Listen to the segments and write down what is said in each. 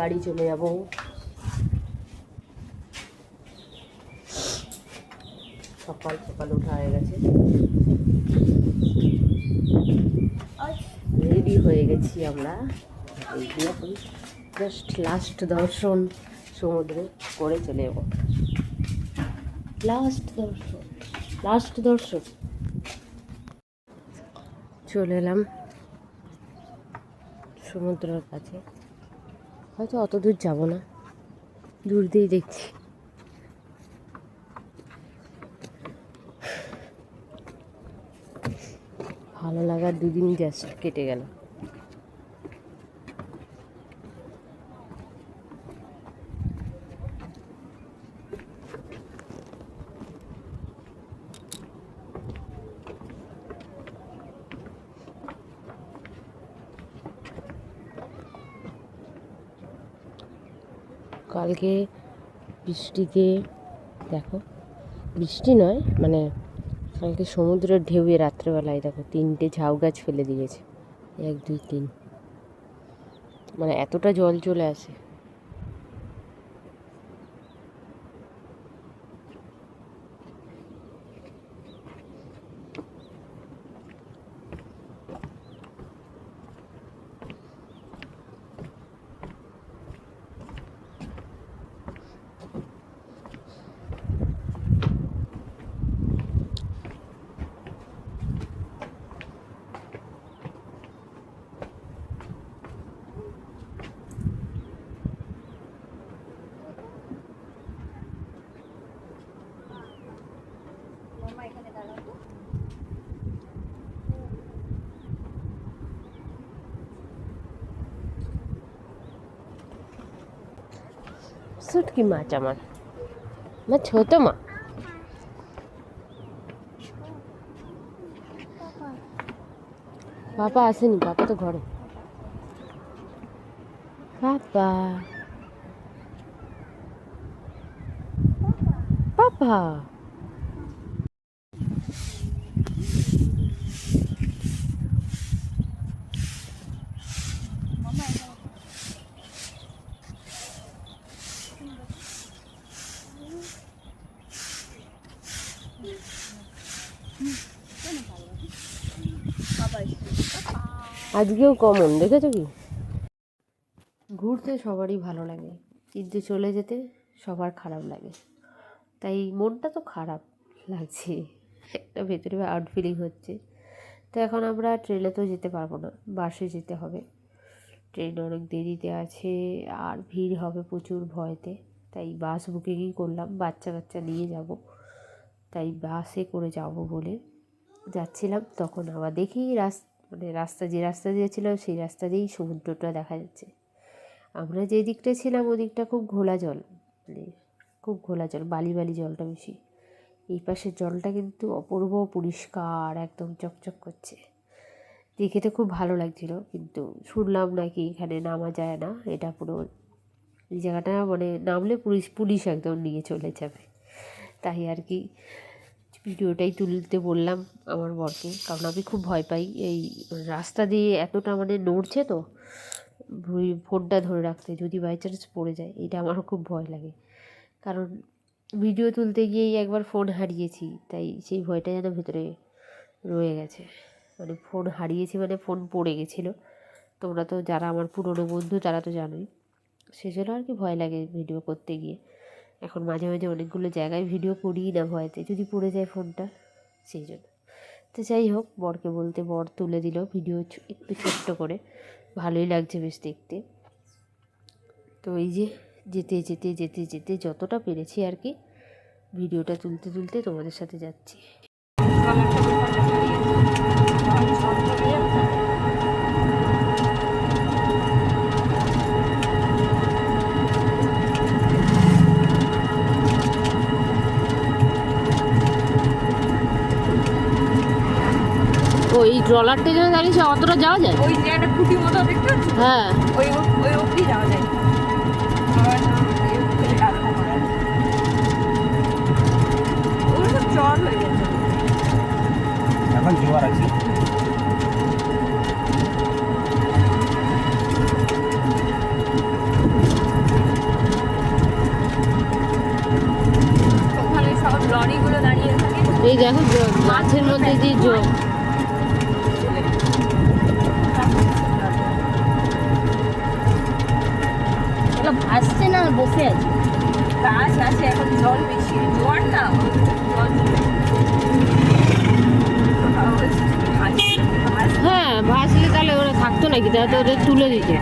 বাড়ি চলে যাব। সকাল সকাল ওঠা হয়ে গেছে। রেডি হয়ে গেছি আমরা। জাস্ট লাস্ট দর্শন সমুদ্রে করে চলে যাব। লাস্ট দর্শন। লাস্ট দর্শন। চলে এলাম সমুদ্রের কাছে। হয়তো অত দূর যাব না। দূর দিয়েই দেখছি। ভালো লাগার দুদিন জাস্ট কেটে গেল। কালকে বৃষ্টিতে দেখো, বৃষ্টি নয় মানে কালকে সমুদ্রের ঢেউয়ে রাত্রেবেলায়, দেখো, তিনটে ঝাউ গাছ ফেলে দিয়েছে, এক, দুই, তিন। মানে এতটা জল চলে আসে। সুটকি মাছ আমার। আমার ছোট মা। বাবা আসেনি বাবা তো ঘরে। বাবা। বাবা আজকেও কমন, দেখেছ কি? ঘুরতে সবারই ভালো লাগে কিন্তু চলে যেতে সবার খারাপ লাগে। তাই মনটা তো খারাপ লাগছে, একটা ভেতরে আউট ফিলিং হচ্ছে। তো এখন আমরা ট্রেনে তো যেতে পারব না বাসে যেতে হবে। ট্রেন অনেক দেরিতে আছে, আর ভিড় হবে প্রচুর ভয়তে। তাই বাস বুকিংই করলাম, বাচ্চা কাচ্চা নিয়ে যাব। তাই বাসে করে যাব বলে যাচ্ছিলাম, তখন আবার দেখি রাস মানে রাস্তা যে রাস্তা দিয়ে ছিলাম সেই রাস্তা দিয়েই সমুদ্রটা দেখা যাচ্ছে। আমরা যে দিকটা ছিলাম ওদিকটা খুব ঘোলা জল মানে খুব ঘোলা জল, বালি বালি জলটা বেশি। এই পাশের জলটা কিন্তু অপূর্ব পরিষ্কার, একদম চকচক করছে। দেখে তো খুব ভালো লাগছিল, কিন্তু শুনলাম নাকি এখানে নামা যায় না, এটা পুরো এই জায়গাটা মানে নামলে পুলিশ পুলিশ একদম নিয়ে চলে যাবে। তাই আর কি ভিডিওটাই তুলতে বললাম আমার বরকে, কারণ আমি খুব ভয় পাই। এই রাস্তা দিয়ে এতটা মানে নড়ছে তো ফোনটা ধরে রাখতে, যদি বাই চান্স পড়ে যায়, এটা আমার খুব ভয় লাগে। কারণ ভিডিও তুলতে গিয়েই একবার ফোন হারিয়েছি, তাই সেই ভয়টা যেন ভেতরে রয়ে গেছে। মানে ফোন হারিয়েছি মানে ফোন পড়ে গেছিল। তোমরা তো যারা আমার পুরনো বন্ধু, তারা তো জানোই। সেজন্য আর কি ভয় লাগে ভিডিও করতে গিয়ে। এখন মাঝে মাঝে অনেকগুলো জায়গায় ভিডিও করিই না ভয়তে, যদি পড়ে যায় ফোনটা সেই জন্য। তো যাই হোক, বরকে বলতে বর তুলে দিল ভিডিও একটু ছোট্ট করে। ভালোই লাগছে বেশ দেখতে। তো এই যে, যেতে যেতে যেতে যেতে যতটা পেরেছি আর কি ভিডিওটা তুলতে তুলতে তোমাদের সাথে যাচ্ছি। এই ট্রলারটা যেন জানিস অতটা যাওয়া যায়? ওই যে একটা খুঁটি মতো দেখছ হ্যাঁ। ওই ওই অবধি যাওয়া যায়। চর হয়ে গেছে। এখন জোয়ার আছে। এই দেখো মাছের মধ্যে যে জল না বসে আছে। গাছ আছে এখন জল বেশি জোয়ার না? হ্যাঁ ভাসলে তাহলে ওরা থাকতো নাকি? তাহলে তো ওদের তুলে দিতে।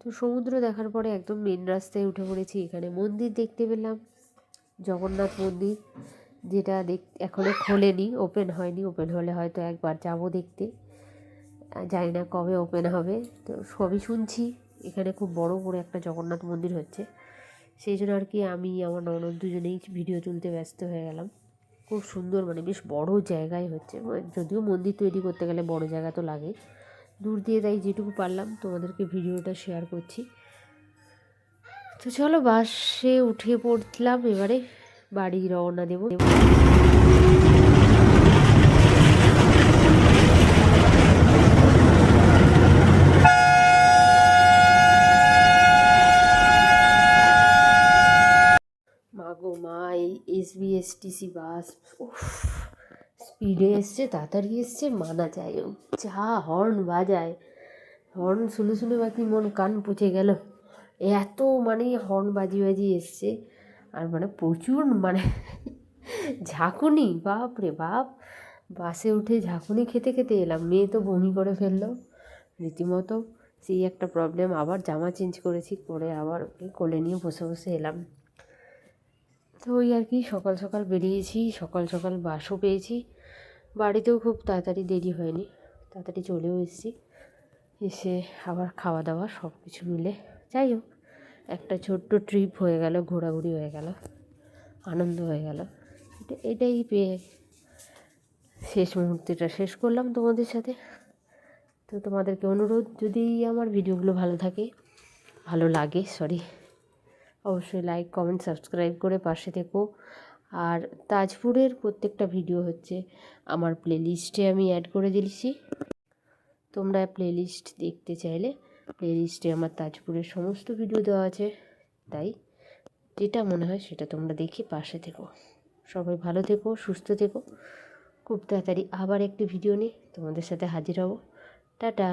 তো সমুদ্র দেখার পরে একদম মেন রাস্তায় উঠে পড়েছি এখানে মন্দির দেখতে পেলাম। জগন্নাথ মন্দির, যেটা দেখ এখনও খোলেনি ওপেন হয়নি ওপেন হলে হয়তো একবার যাব দেখতে। জানি না কবে ওপেন হবে। তো সবই শুনছি, এখানে খুব বড় করে একটা জগন্নাথ মন্দির হচ্ছে। সেই জন্য আর কি আমি, আমার ননদ দুজনেই ভিডিও তুলতে ব্যস্ত হয়ে গেলাম। খুব সুন্দর মানে বেশ বড় জায়গায় হচ্ছে। যদিও মন্দির তৈরি করতে গেলে বড় জায়গা তো লাগে। দূর দিয়ে তাই যেটুকু পারলাম তোমাদেরকে ভিডিওটা শেয়ার করছি। তো চলো বাসে উঠে পড়লাম, এবারে বাড়ি রওনা দেবো। মা গো, মা, এই S B S TC bus স্পিডে এসছে, তাড়াতাড়ি এসছে, মানা যায়, যা হর্ন বাজায়। হর্ন শুনে শুনে বাকি মন কান পচে গেল। এত মানে হর্ন বাজিয়ে বাজিয়ে এসছে। আর মানে প্রচুর মানে ঝাঁকুনি বাপ রে বাপ। বাসে উঠে ঝাঁকুনি খেতে খেতে এলাম, মেয়ে তো বমি করে ফেলল। রীতিমতো সেই একটা প্রবলেম আবার জামা চেঞ্জ করেছি করে আবার ওকে কোলে নিয়ে বসে বসে এলাম। তো ওই আর কি, সকাল সকাল বেরিয়েছি, সকাল সকাল বাসও পেয়েছি। বাড়িতেও খুব তাড়াতাড়ি দেরি হয়নি, তাড়াতাড়ি চলেও এসেছি। এসে আবার খাওয়া দাওয়া সব কিছু মিলে যাই হোক, একটা ছোট্ট ট্রিপ হয়ে গেল, ঘোরাঘুরি হয়ে গেল, আনন্দ হয়ে গেল। এটা, এটাই পেয়ে শেষ মুহূর্তটা শেষ করলাম তোমাদের সাথে। তো তোমাদেরকে অনুরোধ, যদি আমার ভিডিওগুলো ভালো থাকে, ভালো লাগে সরি অবশ্যই লাইক কমেন্ট সাবস্ক্রাইব করে পাশে থেকো। আর তাজপুরের প্রত্যেকটা ভিডিও হচ্ছে আমার প্লেলিস্টে আমি অ্যাড করে দিয়েছি। তোমরা প্লেলিস্ট দেখতে চাইলে প্লেলিস্টে আমার তাজপুরের সমস্ত ভিডিও দেওয়া আছে। তাই যেটা মনে হয় সেটা তোমরা দেখে পাশে থেকো। সবাই ভালো থেকো, সুস্থ থেকো। খুব তাড়াতাড়ি আবার একটি ভিডিও নিয়ে তোমাদের সাথে হাজির হব। টাটা!